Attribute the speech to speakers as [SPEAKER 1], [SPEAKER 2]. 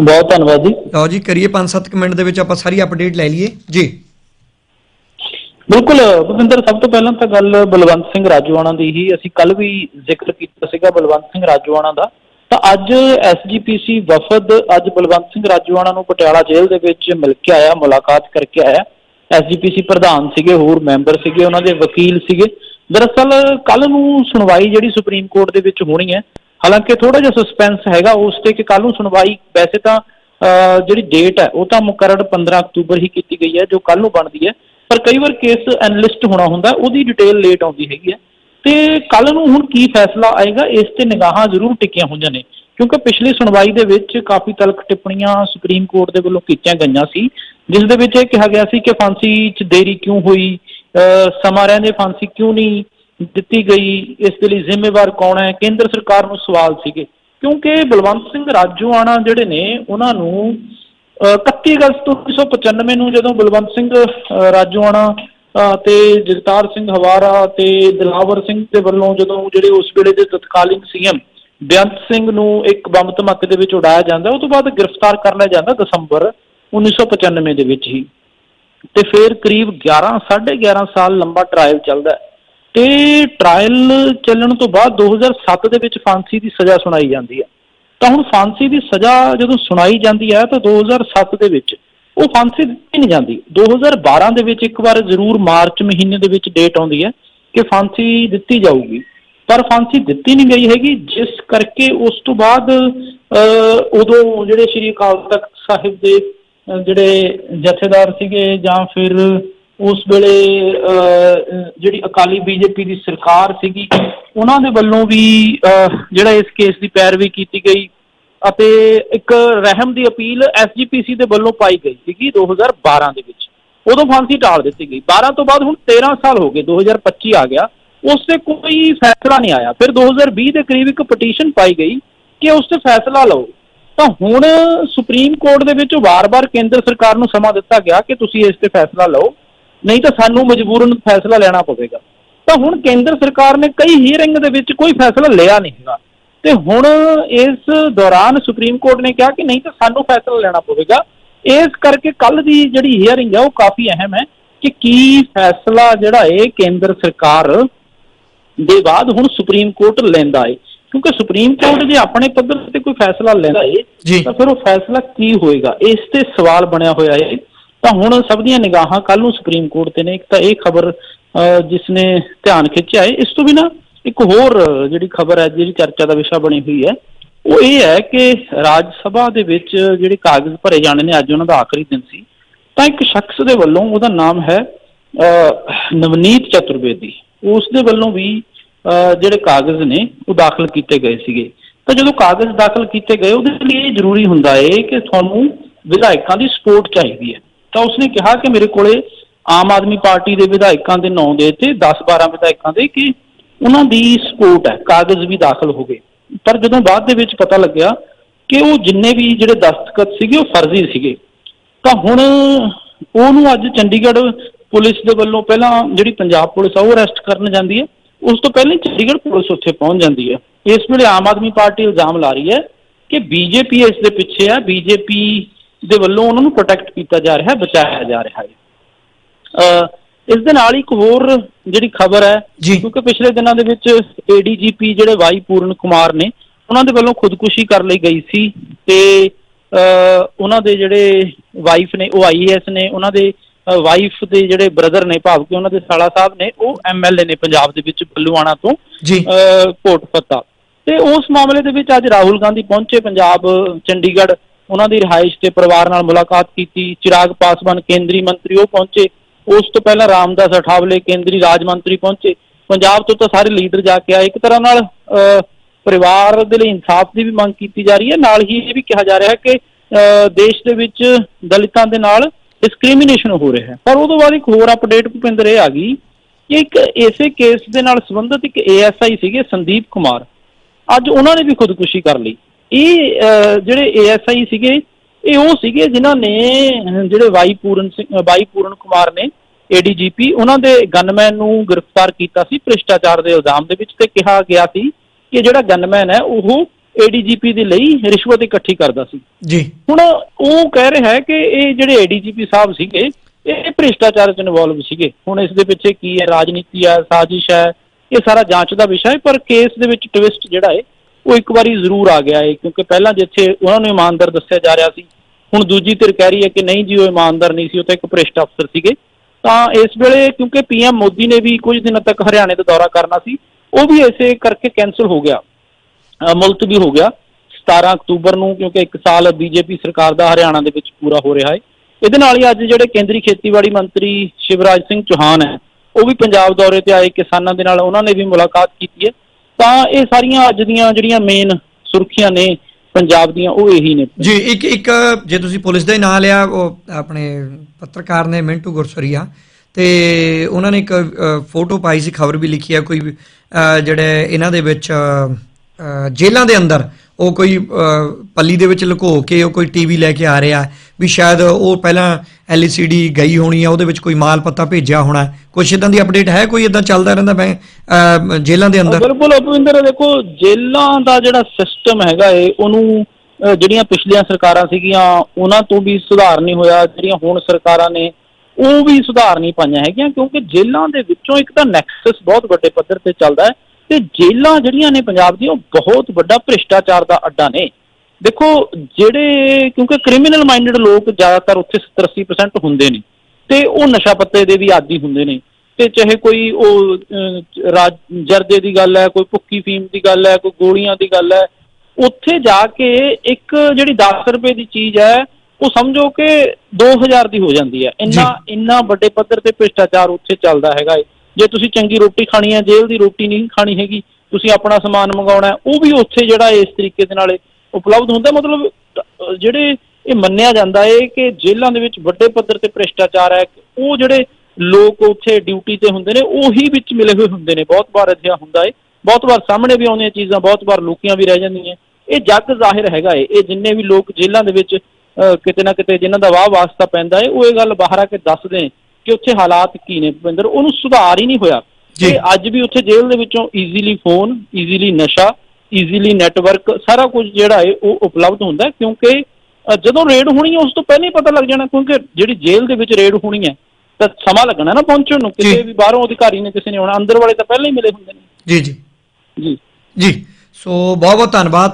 [SPEAKER 1] ਬਹੁਤ ਧੰਨਵਾਦ ਜੀ।
[SPEAKER 2] ਲਓ ਜੀ ਕਰੀਏ 5-7 ਮਿੰਟ ਦੇ ਵਿੱਚ ਆਪਾਂ ਸਾਰੀ ਅਪਡੇਟ ਲੈ ਲਈਏ। ਜੀ।
[SPEAKER 1] ਬਿਲਕੁਲ ਭੁਪਿੰਦਰ ਸਭ ਤੋਂ ਪਹਿਲਾਂ ਤਾਂ ਗੱਲ ਬਲਵੰਤ ਸਿੰਘ ਰਾਜੂਆਣਾ ਦੀ ਹੀ। ਅਸੀਂ ਕੱਲ ਵੀ ਜ਼ਿਕਰ ਕੀਤਾ ਸੀਗਾ ਬਲਵੰਤ ਸਿੰਘ ਰਾਜੂਆਣਾ ਦਾ। ਤਾਂ ਅੱਜ ਐਸਜੀਪੀਸੀ ਵਫਦ ਅੱਜ ਬਲਵੰਤ ਸਿੰਘ ਰਾਜੂਆਣਾ ਨੂੰ ਪਟਿਆਲਾ ਜੇਲ੍ਹ ਦੇ ਵਿੱਚ ਮਿਲ ਕੇ ਆਇਆ ਮੁਲਾਕਾਤ ਕਰਕੇ ਆਇਆ। ਐਸਜੀਪੀਸੀ ਪ੍ਰਧਾਨ ਸੀਗੇ ਹੋਰ ਮੈਂਬਰ ਸੀਗੇ ਉਹਨਾਂ ਦੇ ਵਕੀਲ ਸੀਗੇ। ਦਰਅਸਲ ਕੱਲ ਨੂੰ ਸੁਣਵਾਈ ਜਿਹੜੀ ਸੁਪਰੀਮ ਕੋਰਟ ਦੇ ਵਿੱਚ ਹੋਣੀ ਹੈ ਹਾਲਾਂਕਿ ਥੋੜਾ ਜਿਹਾ ਸਸਪੈਂਸ ਹੈਗਾ ਉਸ ਤੇ ਕਿ ਕੱਲ ਨੂੰ ਸੁਣਵਾਈ ਵੈਸੇ ਤਾਂ ਅਹ, ਜਿਹੜੀ ਡੇਟ ਹੈ ਉਹ ਤਾਂ ਮੁਕਰਰ 15 ਅਕਤੂਬਰ ਹੀ ਕੀਤੀ ਗਈ ਹੈ ਜੋ ਕੱਲ ਨੂੰ ਬਣਦੀ ਹੈ। ਪਰ ਕਈ ਵਾਰ ਕੇਸ ਐਨਲਿਸਟ ਹੋਣਾ ਹੁੰਦਾ ਉਹਦੀ ਡਿਟੇਲ ਲੇਟ ਆਉਂਦੀ ਹੈਗੀ ਹੈ। ਤੇ ਕੱਲ ਨੂੰ ਹੁਣ ਕੀ ਫੈਸਲਾ ਆਏਗਾ ਇਸ ਤੇ ਨਿਗਾਹਾਂ ਜ਼ਰੂਰ ਟਿਕੀਆਂ ਹੋਈਆਂ ਨੇ। ਕਿਉਂਕਿ ਪਿਛਲੀ ਸੁਣਵਾਈ ਦੇ ਵਿੱਚ ਕਾਫੀ ਤਲਖ ਟਿੱਪਣੀਆਂ ਸੁਪਰੀਮ ਕੋਰਟ ਦੇ ਵੱਲੋਂ ਕੀਤੀਆਂ ਗਈਆਂ ਸੀ ਜਿਸ ਦੇ ਵਿੱਚ ਇਹ ਕਿਹਾ ਗਿਆ ਸੀ ਕਿ ਫਾਂਸੀ 'ਚ ਦੇਰੀ ਕਿਉਂ ਹੋਈ ਅਹ ਸਮਾਂ ਰਹਿੰਦੇ ਫਾਂਸੀ ਕਿਉਂ ਨਹੀਂ ਦਿੱਤੀ ਗਈ। ਇਸ ਦੇ ਲਈ ਜ਼ਿੰਮੇਵਾਰ ਕੌਣ ਹੈ? ਕੇਂਦਰ ਸਰਕਾਰ ਨੂੰ ਸਵਾਲ ਸੀਗੇ। ਕਿਉਂਕਿ ਬਲਵੰਤ ਸਿੰਘ ਰਾਜੋਆਣਾ ਜਿਹੜੇ ਨੇ, ਉਹਨਾਂ ਨੂੰ, ਅਹ 31 ਅਗਸਤ 1995 ਨੂੰ ਜਦੋਂ ਬਲਵੰਤ ਸਿੰਘ, ਅਹ, ਰਾਜੋਆਣਾ ਤੇ ਜਗਤਾਰ ਸਿੰਘ ਹਵਾਰਾ ਤੇ ਦਿਲਾਵਰ ਸਿੰਘ ਦੇ ਵੱਲੋਂ ਜਦੋਂ ਜਿਹੜੇ ਉਸ ਵੇਲੇ ਦੇ ਤਤਕਾਲੀਨ ਸੀਐਮ ਬੇਅੰਤ ਸਿੰਘ ਨੂੰ ਇੱਕ ਬੰਬ ਧਮਾਕੇ ਦੇ ਵਿੱਚ ਉਡਾਇਆ ਜਾਂਦਾ, ਉਹ ਤੋਂ ਬਾਅਦ ਗ੍ਰਿਫਤਾਰ ਕਰ ਲਿਆ ਜਾਂਦਾ ਦਸੰਬਰ 1995 ਦੇ ਵਿੱਚ ਹੀ। ਤੇ ਫਿਰ ਕਰੀਬ 11 11.5 ਸਾਲ ਲੰਬਾ ਟ੍ਰਾਇਲ ਚੱਲਦਾ ਹੈ। ਤੇ ਟ੍ਰਾਇਲ ਚੱਲਣ ਤੋਂ ਬਾਅਦ 2007 ਦੇ ਵਿੱਚ ਫਾਂਸੀ ਦੀ ਸਜ਼ਾ ਸੁਣਾਈ ਜਾਂਦੀ ਹੈ। ਤਾਂ ਹੁਣ ਫਾਂਸੀ ਦੀ ਸਜ਼ਾ ਜਦੋਂ ਸੁਣਾਈ ਜਾਂਦੀ ਹੈ ਤਾਂ 2007 ਦੇ ਵਿੱਚ ਉਹ ਫਾਂਸੀ ਦਿੱਤੀ ਨਹੀਂ ਜਾਂਦੀ। 2012 ਦੇ ਵਿੱਚ ਇੱਕ ਵਾਰ ਜ਼ਰੂਰ ਮਾਰਚ ਮਹੀਨੇ ਦੇ ਵਿੱਚ ਡੇਟ ਆਉਂਦੀ ਹੈ ਕਿ ਫਾਂਸੀ ਦਿੱਤੀ ਜਾਊਗੀ। ਪਰ ਫਾਂਸੀ ਦਿੱਤੀ ਨਹੀਂ ਗਈ ਹੈਗੀ ਜਿਸ ਕਰਕੇ ਉਸ ਤੋਂ ਬਾਅਦ ਅਹ, ਉਦੋਂ ਜਿਹੜੇ ਸ਼੍ਰੀ ਅਕਾਲ ਤਖਤ ਸਾਹਿਬ ਦੇ ਜਿਹੜੇ ਜਥੇਦਾਰ ਸੀਗੇ ਜਾਂ ਫਿਰ ਉਸ ਵੇਲੇ ਅਹ, ਜਿਹੜੀ ਅਕਾਲੀ ਬੀਜੇਪੀ ਦੀ ਸਰਕਾਰ ਸੀਗੀ ਉਹਨਾਂ ਦੇ ਵੱਲੋਂ ਵੀ ਅਹ, ਜਿਹੜਾ ਇਸ ਕੇਸ ਦੀ ਪੈਰਵੀ ਕੀਤੀ ਗਈ ਅਤੇ ਇੱਕ ਰਹਿਮ ਦੀ ਅਪੀਲ ਐਸਜੀਪੀਸੀ ਦੇ ਵੱਲੋਂ ਪਾਈ ਗਈ ਸੀਗੀ 2012 ਦੇ ਵਿੱਚ। ਉਦੋਂ ਫਾਂਸੀ ਟਾਲ ਦਿੱਤੀ ਗਈ। 12 ਤੋਂ ਬਾਅਦ ਹੁਣ 13 ਸਾਲ ਹੋ ਗਏ 2025 ਆ ਗਿਆ। ਉਸ ਤੇ ਕੋਈ ਫੈਸਲਾ ਨਹੀਂ ਆਇਆ। ਫਿਰ 2020 ਦੇ ਕਰੀਬ ਇੱਕ ਪਟੀਸ਼ਨ ਪਾਈ ਗਈ ਕਿ ਉਸ ਤੇ ਫੈਸਲਾ ਲਓ। ਤਾਂ ਹੁਣ ਸੁਪਰੀਮ ਕੋਰਟ ਦੇ ਵਿੱਚ ਵਾਰ-ਵਾਰ ਕੇਂਦਰ ਸਰਕਾਰ ਨੂੰ ਸਮਾਂ ਦਿੱਤਾ ਗਿਆ ਕਿ ਤੁਸੀਂ ਇਸ ਤੇ ਫੈਸਲਾ ਲਓ। ਨਹੀਂ ਤਾਂ ਸਾਨੂੰ ਮਜਬੂਰਨ ਫੈਸਲਾ ਲੈਣਾ ਪਵੇਗਾ। ਤਾਂ ਹੁਣ ਕੇਂਦਰ ਸਰਕਾਰ ਨੇ ਕਈ ਹੀਅਰਿੰਗ ਦੇ ਵਿੱਚ ਕੋਈ ਫੈਸਲਾ ਲਿਆ ਨਹੀਂ ਹੈਗਾ। ਤੇ ਹੁਣ ਇਸ ਦੌਰਾਨ ਸੁਪਰੀਮ ਕੋਰਟ ਨੇ ਕਿਹਾ ਕਿ ਨਹੀਂ ਤਾਂ ਸਾਨੂੰ ਫੈਸਲਾ ਲੈਣਾ ਪਵੇਗਾ। ਇਸ ਕਰਕੇ ਕੱਲ ਦੀ ਜਿਹੜੀ ਹੀਅਰਿੰਗ ਹੈ ਉਹ ਕਾਫੀ ਅਹਿਮ ਹੈ ਕਿ ਕੀ ਫੈਸਲਾ ਜਿਹੜਾ ਹੈ ਕੇਂਦਰ ਸਰਕਾਰ ਦੇ ਬਾਅਦ ਹੁਣ ਸੁਪਰੀਮ ਕੋਰਟ ਲੈਂਦਾ ਹੈ ਕਿਉਂਕਿ ਸੁਪਰੀਮ ਕੋਰਟ ਜੇ ਆਪਣੇ ਪੱਧਰ ਤੇ ਕੋਈ ਫੈਸਲਾ ਲੈਂਦਾ ਹੈ। ਤਾਂ ਫਿਰ ਉਹ ਫੈਸਲਾ ਕੀ ਹੋਏਗਾ? ਇਸ ਤੇ ਸਵਾਲ ਬਣਿਆ ਹੋਇਆ ਹੈ ਤਾਂ ਹੁਣ ਸਭ ਦੀਆਂ ਨਿਗਾਹਾਂ ਕੱਲ ਨੂੰ ਸੁਪਰੀਮ ਕੋਰਟ ਤੇ ਨੇ। ਇੱਕ ਤਾਂ ਇਹ ਖਬਰ ਜਿਸ ਨੇ ਧਿਆਨ ਖਿੱਚਿਆ ਹੈ ਇਸ ਤੋਂ ਬਿਨਾ ਇੱਕ ਹੋਰ ਜਿਹੜੀ ਖਬਰ ਹੈ ਜਿਹੜੀ ਚਰਚਾ ਦਾ ਵਿਸ਼ਾ ਬਣੀ ਹੋਈ ਹੈ ਉਹ ਇਹ ਹੈ ਕਿ ਰਾਜ ਸਭਾ ਦੇ ਵਿੱਚ ਜਿਹੜੇ ਕਾਗਜ਼ ਭਰੇ ਜਾਣੇ ਨੇ ਅੱਜ ਉਹਨਾਂ ਦਾ ਆਖਰੀ ਦਿਨ ਸੀ ਤਾਂ ਇੱਕ ਸ਼ਖਸ ਦੇ ਵੱਲੋਂ ਉਹਦਾ ਨਾਮ ਹੈ ਅਹ, ਨਵਨੀਤ ਚਤੁਰਵੇਦੀ। ਉਸ ਦੇ ਵੱਲੋਂ ਵੀ ਅਹ, ਜਿਹੜੇ ਕਾਗਜ਼ ਨੇ ਉਹ ਦਾਖਲ ਕੀਤੇ ਗਏ ਸੀਗੇ। ਤਾਂ ਜਦੋਂ ਕਾਗਜ਼ ਦਾਖਲ ਕੀਤੇ ਗਏ ਉਹਦੇ ਲਈ ਇਹ ਜ਼ਰੂਰੀ ਹੁੰਦਾ ਏ ਕਿ ਤੁਹਾਨੂੰ ਵਿਧਾਇਕਾਂ ਦੀ ਸਪੋਰਟ ਚਾਹੀਦੀ ਹੈ। ਤਾਂ ਉਸਨੇ ਕਿਹਾ ਕਿ ਮੇਰੇ ਕੋਲੇ ਆਮ ਆਦਮੀ ਪਾਰਟੀ ਦੇ ਵਿਧਾਇਕਾਂ ਦੇ ਨਾਂ ਦੇ ਤੇ 10-12 ਵਿਧਾਇਕਾਂ ਦੇ ਕਿ ਉਹਨਾਂ ਦੀ ਸਪੋਰਟ ਹੈ, ਕਾਗਜ਼ ਵੀ ਦਾਖਲ ਹੋ ਗਏ। ਪਰ ਜਦੋਂ ਬਾਅਦ ਦੇ ਵਿੱਚ ਪਤਾ ਲੱਗਿਆ ਕਿ ਉਹ ਜਿੰਨੇ ਵੀ ਜਿਹੜੇ ਦਸਤਖਤ ਸੀਗੇ, ਉਹ ਫਰਜ਼ੀ ਸੀਗੇ। ਤਾਂ ਹੁਣ ਉਹਨੂੰ ਅੱਜ ਚੰਡੀਗੜ੍ਹ ਪੁਲਿਸ ਦੇ ਵੱਲੋਂ ਪਹਿਲਾਂ ਜਿਹੜੀ ਪੰਜਾਬ ਪੁਲਿਸ ਆ, ਉਹ ਅਰੈਸਟ ਕਰਨ ਜਾਂਦੀ ਹੈ। ਉਸ ਤੋਂ ਪਹਿਲਾਂ ਚੰਡੀਗੜ੍ਹ ਪੁਲਿਸ ਉੱਥੇ ਪਹੁੰਚ ਜਾਂਦੀ ਹੈ। ਇਸ ਵੇਲੇ ਆਮ ਆਦਮੀ ਪਾਰਟੀ ਇਲਜ਼ਾਮ ਲਾ ਰਹੀ ਹੈ ਕਿ ਬੀਜੇਪੀ ਇਸ ਦੇ ਪਿੱਛੇ ਹੈ। ਬੀਜੇਪੀ ਦੇ ਵੱਲੋਂ ਉਹਨਾਂ ਨੂੰ ਪ੍ਰੋਟੈਕਟ ਕੀਤਾ ਜਾ ਰਿਹਾ ਹੈ ਬਚਾਇਆ ਜਾ ਰਿਹਾ ਹੈ। ਇਸ ਦੇ ਨਾਲ ਇੱਕ ਹੋਰ ਜਿਹੜੀ ਖਬਰ ਹੈ। ਕਿਉਂਕਿ ਪਿਛਲੇ ਦਿਨਾਂ ਦੇ ਵਿੱਚ ਏਡੀਜੀਪੀ ਜਿਹੜੇ ਵਾਈ ਪੂਰਨ ਕੁਮਾਰ ਨੇ ਉਹਨਾਂ ਦੇ ਵੱਲੋਂ ਖੁਦਕੁਸ਼ੀ ਕਰ ਲਈ ਗਈ ਸੀ ਤੇ ਉਹਨਾਂ ਦੇ ਜਿਹੜੇ ਵਾਈਫ ਨੇ ਉਹ ਆਈਏਐਸ ਨੇ ਉਹਨਾਂ ਦੇ ਵਾਈਫ ਦੇ ਜਿਹੜੇ ਬ੍ਰਦਰ ਨੇ ਭਾਵ ਕਿ ਉਹਨਾਂ ਦੇ ਸਾਲਾ ਸਾਹਿਬ ਨੇ ਉਹ ਐਮਐਲਏ ਨੇ ਪੰਜਾਬ ਦੇ ਵਿੱਚ ਬੱਲੂਆਣਾ ਤੋਂ
[SPEAKER 2] ਜੀ।
[SPEAKER 1] ਕੋਟ ਫੱਤਾ ਤੇ ਉਸ ਮਾਮਲੇ ਦੇ ਵਿੱਚ ਅੱਜ ਰਾਹੁਲ ਗਾਂਧੀ ਪਹੁੰਚੇ ਪੰਜਾਬ ਚੰਡੀਗੜ੍ਹ। ਉਹਨਾਂ ਦੀ ਰਿਹਾਇਸ਼ ਤੇ ਪਰਿਵਾਰ ਨਾਲ ਮੁਲਾਕਾਤ ਕੀਤੀ। ਚਿਰਾਗ ਪਾਸਵਾਨ ਕੇਂਦਰੀ ਮੰਤਰੀ ਉਹ ਪਹੁੰਚੇ। ਉਸ ਤੋਂ ਪਹਿਲਾਂ ਰਾਮਦਾਸ ਅਠਾਵਲੇ ਕੇਂਦਰੀ ਰਾਜ ਮੰਤਰੀ ਪਹੁੰਚੇ। ਪੰਜਾਬ ਤੋਂ ਤਾਂ ਸਾਰੇ ਲੀਡਰ ਜਾ ਕੇ ਆਏ। ਇੱਕ ਤਰ੍ਹਾਂ ਨਾਲ ਅਹ, ਪਰਿਵਾਰ ਦੇ ਲਈ ਇਨਸਾਫ ਦੀ ਵੀ ਮੰਗ ਕੀਤੀ ਜਾ ਰਹੀ ਹੈ। ਨਾਲ ਹੀ ਇਹ ਵੀ ਕਿਹਾ ਜਾ ਰਿਹਾ ਹੈ ਕਿ ਅਹ, ਦੇਸ਼ ਦੇ ਵਿੱਚ ਦਲਿਤਾਂ ਦੇ ਨਾਲ ਡਿਸਕ੍ਰਿਮੀਨੇਸ਼ਨ ਹੋ ਰਿਹਾ ਹੈ। ਪਰ ਉਹ ਤੋਂ ਬਾਅਦ ਇੱਕ ਹੋਰ ਅਪਡੇਟ ਭੁਪਿੰਦਰ ਇਹ ਆ ਗਈ ਕਿ ਇੱਕ ਇਸੇ ਕੇਸ ਦੇ ਨਾਲ ਸੰਬੰਧਿਤ ਇੱਕ ਏਐਸਆਈ ਸੀਗੇ ਸੰਦੀਪ ਕੁਮਾਰ। ਅੱਜ ਉਹਨਾਂ ਨੇ ਵੀ ਖੁਦਕੁਸ਼ੀ ਕਰ ਲਈ। ਇਹ ਜਿਹੜੇ ਏਐਸਆਈ ਸੀਗੇ ਇਹ ਉਹ ਸੀਗੇ ਜਿਨ੍ਹਾਂ ਨੇ ਜਿਹੜੇ ਵਾਈ ਪੂਰਨ ਸਿੰਘ ਵਾਈ ਪੂਰਨ ਕੁਮਾਰ ਨੇ ਏਡੀਜੀਪੀ ਉਹਨਾਂ ਦੇ ਗਨਮੈਨ ਨੂੰ ਗ੍ਰਿਫਤਾਰ ਕੀਤਾ ਸੀ ਭ੍ਰਿਸ਼ਟਾਚਾਰ ਦੇ ਇਲਜ਼ਾਮ ਦੇ ਵਿੱਚ ਤੇ ਕਿਹਾ ਗਿਆ ਸੀ ਕਿ ਜਿਹੜਾ ਗਨਮੈਨ ਹੈ ਉਹ ਏਡੀਜੀਪੀ ਦੇ ਲਈ ਰਿਸ਼ਵਤ ਇਕੱਠੀ ਕਰਦਾ ਸੀ।
[SPEAKER 2] ਜੀ।
[SPEAKER 1] ਹੁਣ ਉਹ ਕਹਿ ਰਿਹਾ ਹੈ ਕਿ ਇਹ ਜਿਹੜੇ ਏਡੀਜੀਪੀ ਸਾਹਿਬ ਸੀਗੇ ਇਹ ਭ੍ਰਿਸ਼ਟਾਚਾਰ 'ਚ ਇਨਵੋਲਵ ਸੀਗੇ। ਹੁਣ ਇਸ ਦੇ ਪਿੱਛੇ ਕੀ ਹੈ ਰਾਜਨੀਤੀ ਹੈ ਸਾਜ਼ਿਸ਼ ਹੈ ਇਹ ਸਾਰਾ ਜਾਂਚ ਦਾ ਵਿਸ਼ਾ ਹੈ ਪਰ ਕੇਸ ਦੇ ਵਿੱਚ ਟਵਿਸਟ ਜਿਹੜਾ ਹੈ ਉਹ ਇੱਕ ਵਾਰੀ ਜ਼ਰੂਰ ਆ ਗਿਆ ਹੈ ਕਿਉਂਕਿ ਪਹਿਲਾਂ ਜਿੱਥੇ ਉਹਨਾਂ ਨੂੰ ਇਮਾਨਦਾਰ ਦੱਸਿਆ ਜਾ ਰਿਹਾ ਸੀ ਹੁਣ ਦੂਜੀ ਧਿਰ ਕਹਿ ਰਹੀ ਹੈ ਕਿ ਨਹੀਂ ਜੀ ਉਹ ਇਮਾਨਦਾਰ ਨਹੀਂ ਸੀ ਉਹ ਤਾਂ ਇੱਕ ਭ੍ਰਿਸ਼ਟ ਅਫਸਰ ਸੀਗੇ। ਤਾਂ ਇਸ ਵੇਲੇ ਕਿਉਂਕਿ ਪੀਐਮ ਮੋਦੀ ਨੇ ਵੀ ਕੁਝ ਦਿਨਾਂ ਤੱਕ ਹਰਿਆਣੇ ਦਾ ਦੌਰਾ ਕਰਨਾ ਸੀ ਉਹ ਵੀ ਇਸੇ ਕਰਕੇ ਕੈਨਸਲ ਹੋ ਗਿਆ। ਅ, ਮੁਲਤਵੀ ਹੋ ਗਿਆ। 17 ਅਕਤੂਬਰ ਨੂੰ ਕਿਉਂਕਿ ਇੱਕ ਸਾਲ ਬੀਜੇਪੀ ਸਰਕਾਰ ਦਾ ਹਰਿਆਣਾ ਦੇ ਵਿੱਚ ਪੂਰਾ ਹੋ ਰਿਹਾ ਹੈ ਇਹਦੇ ਨਾਲ ਹੀ ਅੱਜ ਜਿਹੜੇ ਕੇਂਦਰੀ ਖੇਤੀਬਾੜੀ ਮੰਤਰੀ ਸ਼ਿਵਰਾਜ ਸਿੰਘ ਚੌਹਾਨ ਹੈ ਉਹ ਵੀ ਪੰਜਾਬ ਦੌਰੇ ਤੇ ਆਏ ਕਿਸਾਨਾਂ ਦੇ ਨਾਲ ਉਹਨਾਂ ਨੇ ਵੀ ਮੁਲਾਕਾਤ ਕੀਤੀ ਹੈ। ਤਾਂ ਇਹ ਸਾਰੀਆਂ ਅੱਜ ਦੀਆਂ ਜਿਹੜੀਆਂ ਮੇਨ ਸੁਰਖੀਆਂ ਨੇ ਪੰਜਾਬ ਦੀਆਂ ਉਹ ਇਹੀ ਨੇ।
[SPEAKER 2] ਜੀ ਇੱਕ ਇੱਕ ਜੇ ਤੁਸੀਂ ਪੁਲਿਸ ਦਾ ਹੀ ਨਾਂ ਲਿਆ ਉਹ ਆਪਣੇ ਪੱਤਰਕਾਰ ਨੇ ਮਿੰਟੂ ਗੁਰਸਰੀਆ ਤੇ ਉਹਨਾਂ ਨੇ ਇੱਕ ਫੋਟੋ ਪਾਈ ਸੀ ਖਬਰ ਵੀ ਲਿਖੀ ਹੈ ਕੋਈ ਜਿਹੜੇ ਇਹਨਾਂ ਦੇ ਵਿੱਚ ਅ, ਜੇਲ੍ਹਾਂ ਦੇ ਅੰਦਰ ਉਹ ਕੋਈ ਪੱਲੀ ਦੇ ਵਿੱਚ ਲੁਕੋ ਕੇ ਉਹ ਕੋਈ ਟੀਵੀ ਲੈ ਕੇ ਆ ਰਿਹਾ ਵੀ ਸ਼ਾਇਦ ਉਹ ਪਹਿਲਾਂ ਐਲਸੀਡੀ ਗਈ ਹੋਣੀ ਆ, ਉਹਦੇ ਵਿੱਚ ਕੋਈ ਮਾਲ ਪੱਤਾ ਭੇਜਿਆ ਹੋਣਾ ਕੁਛ ਇਦਾਂ ਦੀ ਅਪਡੇਟ ਹੈ ਕੋਈ? ਇਦਾਂ ਚੱਲਦਾ ਰਹਿੰਦਾ ਮੈਂ ਜੇਲ੍ਹਾਂ ਦੇ ਅੰਦਰ?
[SPEAKER 1] ਬਿਲਕੁਲ ਅਪਵਿੰਦਰ ਦੇਖੋ, ਜੇਲ੍ਹਾਂ ਦਾ ਜਿਹੜਾ ਸਿਸਟਮ ਹੈਗਾ ਏ, ਉਹਨੂੰ ਜਿਹੜੀਆਂ ਪਿਛਲੀਆਂ ਸਰਕਾਰਾਂ ਸੀਗੀਆਂ, ਉਹਨਾਂ ਤੋਂ ਵੀ ਸੁਧਾਰ ਨਹੀਂ ਹੋਇਆ। ਜਿਹੜੀਆਂ ਹੁਣ ਸਰਕਾਰਾਂ ਨੇ, ਉਹ ਵੀ ਸੁਧਾਰ ਨਹੀਂ ਪਾਈਆਂ ਹੈਗੀਆਂ, ਕਿਉਂਕਿ ਜੇਲ੍ਹਾਂ ਦੇ ਵਿੱਚੋਂ ਇੱਕ ਤਾਂ ਨੈਕਸਸ ਬਹੁਤ ਵੱਡੇ ਪੱਧਰ ਤੇ ਚੱਲਦਾ ਹੈ ਤੇ ਜੇਲ੍ਹਾਂ ਜਿਹੜੀਆਂ ਨੇ ਪੰਜਾਬ ਦੀਆਂ, ਉਹ ਬਹੁਤ ਵੱਡਾ ਭ੍ਰਿਸ਼ਟਾਚਾਰ ਦਾ ਅੱਡਾ ਨੇ। ਦੇਖੋ ਜਿਹੜੇ ਕਿਉਂਕਿ ਕ੍ਰਿਮੀਨਲ ਮਾਈਂਡਡ ਲੋਕ ਜ਼ਿਆਦਾਤਰ ਉੱਥੇ 70-80% ਹੁੰਦੇ ਨੇ ਤੇ ਉਹ ਨਸ਼ਾ ਪੱਤੇ ਦੇ ਵੀ ਆਦੀ ਹੁੰਦੇ ਨੇ ਤੇ ਚਾਹੇ ਕੋਈ ਉਹ ਜਰਦੇ ਦੀ ਗੱਲ ਹੈ ਕੋਈ ਭੁੱਕੀ ਫੀਮ ਦੀ ਗੱਲ ਹੈ ਕੋਈ ਗੋਲੀਆਂ ਦੀ ਗੱਲ ਹੈ ਉੱਥੇ ਜਾ ਕੇ ਇੱਕ ਜਿਹੜੀ 10 ਰੁਪਏ ਦੀ ਚੀਜ਼ ਹੈ ਉਹ ਸਮਝੋ ਕਿ 2000 ਦੀ ਹੋ ਜਾਂਦੀ ਹੈ। ਇੰਨਾ ਇੰਨਾ ਵੱਡੇ ਪੱਧਰ ਤੇ ਭ੍ਰਿਸ਼ਟਾਚਾਰ ਉੱਥੇ ਚੱਲਦਾ ਹੈਗਾ ਜੇ ਤੁਸੀਂ ਚੰਗੀ ਰੋਟੀ ਖਾਣੀ ਹੈ ਜੇਲ੍ਹ ਦੀ ਰੋਟੀ ਨਹੀਂ ਖਾਣੀ ਹੈਗੀ ਤੁਸੀਂ ਆਪਣਾ ਸਮਾਨ ਮੰਗਾਉਣਾ ਉਹ ਵੀ ਉੱਥੇ ਜਿਹੜਾ ਇਸ ਤਰੀਕੇ ਦੇ ਨਾਲ ਉਪਲਬਧ ਹੁੰਦਾ ਮਤਲਬ ਜਿਹੜੇ ਇਹ ਮੰਨਿਆ ਜਾਂਦਾ ਹੈ ਕਿ ਜੇਲ੍ਹਾਂ ਦੇ ਵਿੱਚ ਵੱਡੇ ਪੱਧਰ ਤੇ ਭ੍ਰਿਸ਼ਟਾਚਾਰ ਹੈ ਉਹ ਜਿਹੜੇ ਲੋਕ ਉੱਥੇ ਡਿਊਟੀ ਤੇ ਹੁੰਦੇ ਨੇ ਉਹੀ ਵਿੱਚ ਮਿਲੇ ਹੋਏ ਹੁੰਦੇ ਨੇ। ਬਹੁਤ ਵਾਰ ਅਜਿਹਾ ਹੁੰਦਾ ਹੈ। ਬਹੁਤ ਵਾਰ ਸਾਹਮਣੇ ਵੀ ਆਉਂਦੀਆਂ ਚੀਜ਼ਾਂ ਬਹੁਤ ਵਾਰ ਲੁਕੀਆਂ ਵੀ ਰਹਿ ਜਾਂਦੀਆਂ। ਇਹ ਜੱਗ ਜ਼ਾਹਿਰ ਹੈਗਾ ਏ ਇਹ ਜਿੰਨੇ ਵੀ ਲੋਕ ਜੇਲ੍ਹਾਂ ਦੇ ਵਿੱਚ ਕਿਤੇ ਨਾ ਕਿਤੇ ਜਿਨ੍ਹਾਂ ਦਾ ਵਾਹ ਵਾਸਤਾ ਪੈਂਦਾ ਹੈ ਉਹ ਇਹ ਗੱਲ ਬਾਹਰ ਆ ਕੇ ਦੱਸਦੇ ਕਿ ਉੱਥੇ ਹਾਲਾਤ ਕੀ ਨੇ ਭੁਪਿੰਦਰ। ਉਹਨੂੰ ਸੁਧਾਰ ਹੀ ਨਹੀਂ ਹੋਇਆ।
[SPEAKER 2] ਜੀ।
[SPEAKER 1] ਤੇ ਅੱਜ ਵੀ ਉੱਥੇ ਜੇਲ੍ਹ ਦੇ ਵਿੱਚੋਂ ਈਜ਼ੀਲੀ ਫੋਨ ਈਜ਼ੀਲੀ ਨਸ਼ਾ ਈਜ਼ੀਲੀ ਨੈਟਵਰਕ ਸਾਰਾ ਕੁਝ ਜਿਹੜਾ ਹੈ ਉਹ ਉਪਲਬਧ ਹੁੰਦਾ ਕਿਉਂਕਿ ਜਦੋਂ ਰੇਡ ਹੋਣੀ ਹੈ ਉਸ ਤੋਂ ਪਹਿਲਾਂ ਹੀ ਪਤਾ ਲੱਗ ਜਾਣਾ ਕਿਉਂਕਿ ਜਿਹੜੀ ਜੇਲ੍ਹ ਦੇ ਵਿੱਚ ਰੇਡ ਹੋਣੀ ਹੈ ਤਾਂ ਸਮਾਂ ਲੱਗਣਾ ਨਾ ਪਹੁੰਚਣ ਨੂੰ। ਕਿਸੇ ਵੀ ਬਾਹਰੋਂ ਅਧਿਕਾਰੀ ਨੇ ਕਿਸੇ ਨੇ ਆਉਣਾ ਅੰਦਰ ਵਾਲੇ ਤਾਂ ਪਹਿਲਾਂ ਹੀ ਮਿਲੇ ਹੁੰਦੇ ਨੇ।
[SPEAKER 2] ਜੀ ਜੀ।
[SPEAKER 1] ਜੀ।
[SPEAKER 2] ਜੀ। ਸੋ ਬਹੁਤ ਬਹੁਤ ਧੰਨਵਾਦ